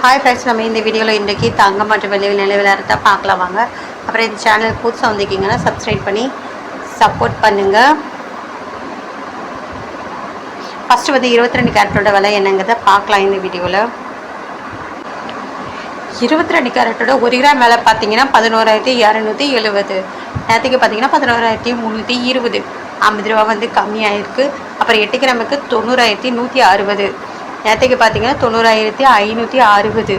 Hi friends நம்ம இந்த வீடியோவில் இன்றைக்கி தங்கம் மற்றும் வெள்ளி நிலை விளையாடுறத பார்க்கலாம் வாங்க. அப்புறம் இந்த சேனல் புதுசாக வந்திருக்கீங்கன்னா சப்ஸ்கிரைப் பண்ணி சப்போர்ட் பண்ணுங்கள் ஃபஸ்ட்டு வந்து இருபத்தி ரெண்டு கேரட்டோட விலை என்னங்கிறத பார்க்கலாம் இந்த வீடியோவில் இருபத்தி ரெண்டு கேரட்டோட ஒரு கிராம் விலை பார்த்தீங்கன்னா பதினோராயிரத்தி இரநூத்தி எழுபது. நேற்றுக்கு பார்த்தீங்கன்னா பதினோராயிரத்தி முந்நூற்றி இருபது. ஐம்பது ரூபா வந்து கம்மியாயிருக்கு. அப்புறம் எட்டு கிராமுக்கு தொண்ணூறாயிரத்தி நூற்றி அறுபது. நேற்றுக்கு பார்த்தீங்கன்னா தொண்ணூறாயிரத்தி ஐநூற்றி அறுபது.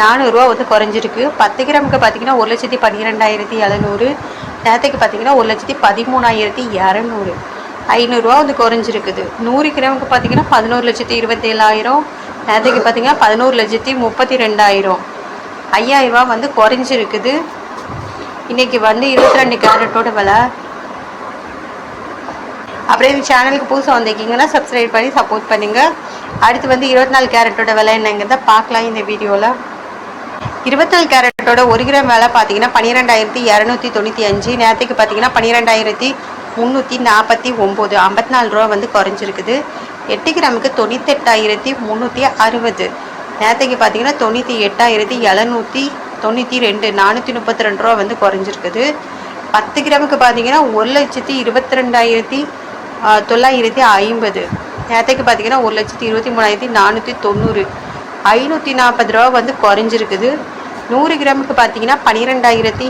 நானூறுரூவா வந்து குறைஞ்சிருக்கு. பத்து கிராமுக்கு பார்த்தீங்கன்னா ஒரு லட்சத்தி பன்னிரெண்டாயிரத்தி எழுநூறு. நேற்றுக்கு பார்த்தீங்கன்னா ஒரு லட்சத்தி பதிமூணாயிரத்தி இரநூறு. ஐநூறுரூவா வந்து குறைஞ்சிருக்குது. நூறு கிராமுக்கு பார்த்தீங்கன்னா பதினோரு லட்சத்தி இருபத்தேழாயிரம். நேற்றுக்கு பார்த்தீங்கன்னா பதினோரு லட்சத்தி முப்பத்தி ரெண்டாயிரம் ஐயாயிரரூவா வந்து குறைஞ்சிருக்குது. இன்னைக்கு வந்து இருபத்தி ரெண்டு கேரட்டோட விலை. அப்படியே இந்த சேனலுக்கு புதுசாக வந்திருக்கீங்கன்னா சப்ஸ்கிரைப் பண்ணி சப்போர்ட் பண்ணுங்கள் அடுத்து வந்து இருபத்தி நாலு கேரட்டோட விலை என்னங்கிறத பார்க்கலாம் இந்த வீடியோவில் இருபத்தி நாலு கேரட்டோட ஒரு கிராம் விலை பார்த்தீங்கன்னா பன்னிரெண்டாயிரத்தி இரநூத்தி தொண்ணூற்றி அஞ்சு. நேரத்துக்கு பார்த்தீங்கன்னா பன்னிரெண்டாயிரத்தி முந்நூற்றி நாற்பத்தி ஒம்பது ஐம்பத்தி நாலு ரூபா வந்து குறைஞ்சிருக்குது. எட்டு கிராமுக்கு தொண்ணூத்தெட்டாயிரத்தி முந்நூற்றி அறுபது. நேரத்துக்கு பார்த்தீங்கன்னா தொண்ணூற்றி எட்டாயிரத்தி எழுநூற்றி தொண்ணூற்றி ரெண்டு. நானூற்றி முப்பத்தி ரெண்டு ரூபா வந்து குறைஞ்சிருக்குது. பத்து கிராமுக்கு பார்த்தீங்கன்னா ஒரு லட்சத்தி இருபத்தி ரெண்டாயிரத்தி தொள்ளாயிரத்தி ஐம்பது. நேரத்துக்கு பார்த்தீங்கன்னா ஒரு லட்சத்தி இருபத்தி மூணாயிரத்தி நானூற்றி தொண்ணூறு. ஐநூற்றி நாற்பது ரூபா வந்து குறைஞ்சிருக்குது. நூறு கிராமுக்கு பார்த்தீங்கன்னா பன்னிரெண்டாயிரத்தி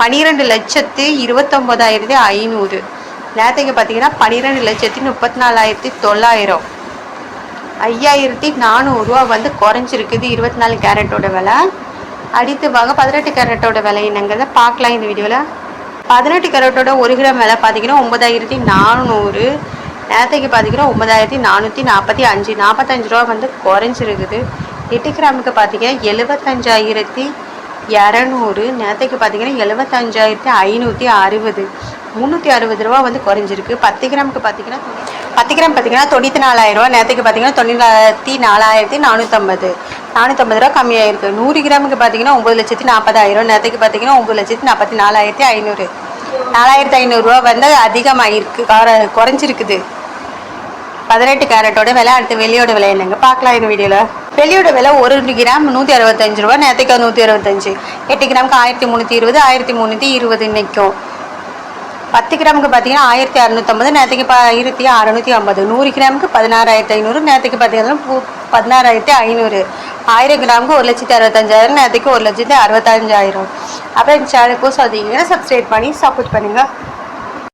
பன்னிரெண்டு லட்சத்து இருபத்தொம்போதாயிரத்தி ஐநூறு. நேரத்துக்கு பார்த்தீங்கன்னா பன்னிரெண்டு லட்சத்தி முப்பத்தி நாலாயிரத்தி தொள்ளாயிரம். ஐயாயிரத்தி நானூறுரூவா வந்து குறைஞ்சிருக்குது இருபத்தி நாலு கேரட்டோட விலை. அடுத்து வாங்க பதினெட்டு கேரட்டோட விலை என்னங்கிறத பார்க்கலாம் இந்த வீடியோவில் பதினெட்டு கேரட்டோட ஒரு கிராம் விலை பார்த்தீங்கன்னா ஒம்பதாயிரத்தி நானூறு. நேரத்துக்கு பார்த்தீங்கன்னா ஒன்பதாயிரத்தி நானூற்றி நாற்பத்தி அஞ்சு நாற்பத்தஞ்சு ரூபா வந்து குறைஞ்சிருக்குது. எட்டு கிராமுக்கு பார்த்தீங்கன்னா எழுபத்தஞ்சாயிரத்தி இரநூறு நேரத்துக்கு பார்த்தீங்கன்னா எழுபத்தஞ்சாயிரத்தி ஐநூற்றி அறுபது முந்நூற்றி அறுபது ரூபா வந்து குறைஞ்சிருக்கு. பத்து கிராமுக்கு பார்த்தீங்கன்னா பத்து கிராம் பார்த்தீங்கன்னா தொண்ணூற்றி நாலாயிரரூவா நேரத்துக்கு பார்த்தீங்கன்னா தொண்ணூறாயிரத்தி நாலாயிரத்தி நானூற்றம்பது நானூற்றம்பது ரூபா கம்மியாயிருக்கு. நூறு கிராமுக்கு பார்த்தீங்கன்னா ஒம்பது லட்சத்தி நாற்பதாயிரம் நேரத்துக்கு பார்த்தீங்கன்னா ஒம்பது லட்சத்தி நாற்பத்தி நாலாயிரத்தி ஐநூறு. நாலாயிரத்தி ஐநூறுரூவா வந்து அதிகமாகிருக்கு குற- குறைஞ்சிருக்குது. பதினெட்டு கேரட்டோட விலை அடுத்து வெளியோட விலை என்னங்க? பார்க்கலாம் இந்த வீடியோவில் வெளியோட விலை ஒரு கிராம் நூற்றி அறுபத்தஞ்சு ரூபா நேற்றுக்கு நூற்றி அறுபத்தஞ்சு. எட்டு கிராமுக்கு ஆயிரத்தி முந்நூற்றி இருபது ஆயிரத்தி முந்நூற்றி இருபது நிற்கும் பத்து கிராமுக்கு பார்த்தீங்கன்னா ஆயிரத்தி அறுநூற்றம்பது நேற்றுக்கு இப்போ ஆயிரத்தி அறநூற்றி ஐம்பது. நூறு கிராமுக்கு பதினாறாயிரத்தி ஐநூறு நேற்றுக்கு பார்த்தீங்கன்னா பதினாறாயிரத்தி ஐநூறு. ஆயிரம் கிராமுக்கு ஒரு லட்சத்தி அறுபத்தஞ்சாயிரம் நேற்றுக்கு ஒரு லட்சத்தி அறுபத்தஞ்சாயிரம். அப்புறம் இந்த சேனல் புதுசாக வந்தீங்கன்னா சப்ஸ்கிரைப் பண்ணி சப்போர்ட் பண்ணுங்கள்